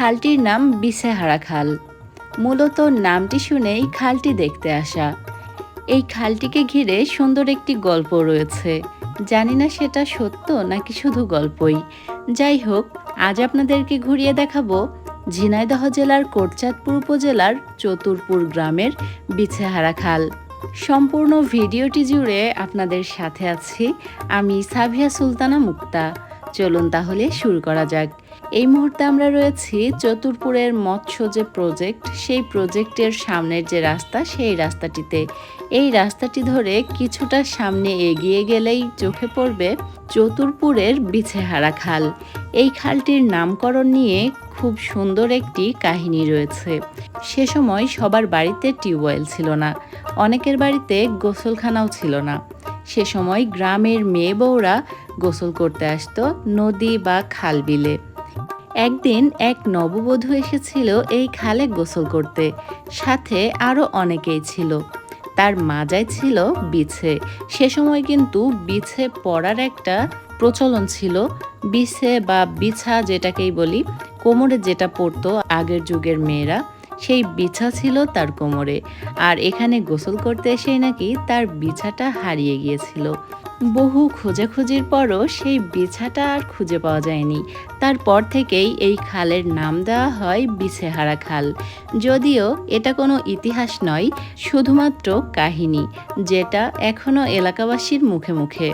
খালটির নাম বিছেহারা খাল। মূলত নামটি শুনেই খালটি দেখতে আসা। এই খালটিকে ঘিরে সুন্দর একটি গল্প রয়েছে। জানি না সেটা সত্য নাকি শুধু গল্পই। যাই হোক, আজ আপনাদেরকে ঘুরিয়ে দেখাবো ঝিনাইদহ জেলার কোটচাঁদপুর উপজেলার চতুরপুর গ্রামের বিছেহারা খাল। সম্পূর্ণ ভিডিওটি জুড়ে আপনাদের সাথে আছি আমি সাভিয়া সুলতানা মুক্তা। চলুন তাহলে শুরু করা যাক। এই মুহূর্তে আমরা রয়েছি চতুরপুরের মৎস্য যে প্রজেক্ট সেই প্রজেক্টের সামনের যে রাস্তা, সেই রাস্তাটিতে। এই রাস্তাটি ধরে কিছুটা সামনে এগিয়ে গেলেই চোখে পড়বে চতুরপুরের বিছেহারা খাল। এই খালটির নামকরণ নিয়ে খুব সুন্দর একটি কাহিনী রয়েছে। সে সময় সবার বাড়িতে টিউবওয়েল ছিল না, অনেকের বাড়িতে গোসলখানাও ছিল না। সে সময় গ্রামের মেয়ে বউরা গোসল করতে আসতো নদী বা খাল বিলে। একদিন এক নববধূ এসেছিল এই খালে গোসল করতে। সাথে আরও অনেকেই ছিল। তার মাজায় ছিল বিছে। সে সময় কিন্তু বিছে পড়ার একটা প্রচলন ছিল। বিছে বা বিছা যেটাকেই বলি, কোমরে যেটা পড়তো আগের যুগের মেয়েরা, সেই বিছা ছিল তার কোমরে। আর এখানে গোসল করতে এসেই নাকি তার বিছাটা হারিয়ে গিয়েছিল। বহু খোঁজাখুঁজির পরও সেই বিছাটা আর খুঁজে পাওয়া যায়নি। তারপর থেকেই এই খালের নাম দেওয়া হয় বিছেহারা খাল। যদিও এটা কোনো ইতিহাস নয়, শুধুমাত্র কাহিনী, যেটা এখনও এলাকাবাসীর মুখে মুখে।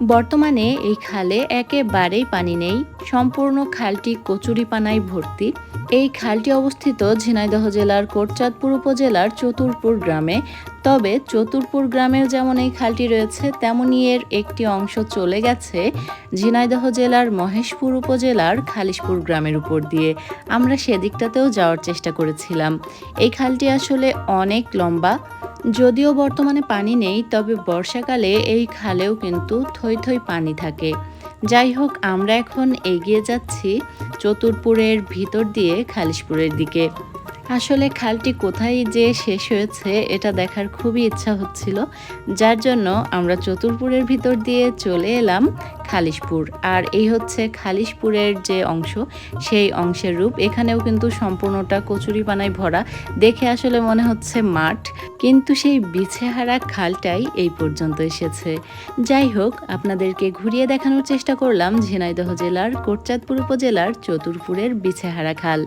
বর্তমানে এই খালে একেবারেই পানি নেই। সম্পূর্ণ খালটি কচুরিপানায় ভর্তি। এই খালটি অবস্থিত ঝিনাইদহ জেলার কোটচাঁদপুর উপজেলার চতুরপুর গ্রামে। তবে চতুরপুর গ্রামেও যেমন এই খালটি রয়েছে তেমনই এর একটি অংশ চলে গেছে ঝিনাইদহ জেলার মহেশপুর উপজেলার খালিশপুর গ্রামের উপর দিয়ে। আমরা সেদিকটাতেও যাওয়ার চেষ্টা করেছিলাম। এই খালটি আসলে অনেক লম্বা যদিও বর্তমানে পানি নেই, তবে বর্ষাকালে এই খালেও কিন্তু থই থই পানি থাকে। যাই হোক, আমরা এখন এগিয়ে যাচ্ছি চতুরপুরের ভিতর দিয়ে খালিশপুরের দিকে। আসলে খালটি কোথায় যে শেষ হয়েছে, এটা দেখার খুবই ইচ্ছা হচ্ছিল। যার জন্য আমরা চতুরপুরের ভিতর দিয়ে চলে এলাম খালিশপুর। আর এই হচ্ছে খালিশপুরের যে অংশ, সেই অংশের রূপ। এখানেও কিন্তু সম্পূর্ণটা কচুরিপানায় ভরা। দেখে আসলে মনে হচ্ছে মাঠ। কিন্তু সেই বিছেহারা খালটাই এই পর্যন্ত এসেছে। যাই হোক, আপনাদেরকে ঘুরিয়ে দেখানোর চেষ্টা করলাম ঝিনাইদহ জেলার কোটচাঁদপুর উপজেলার চতুরপুরের বিছেহারা খাল।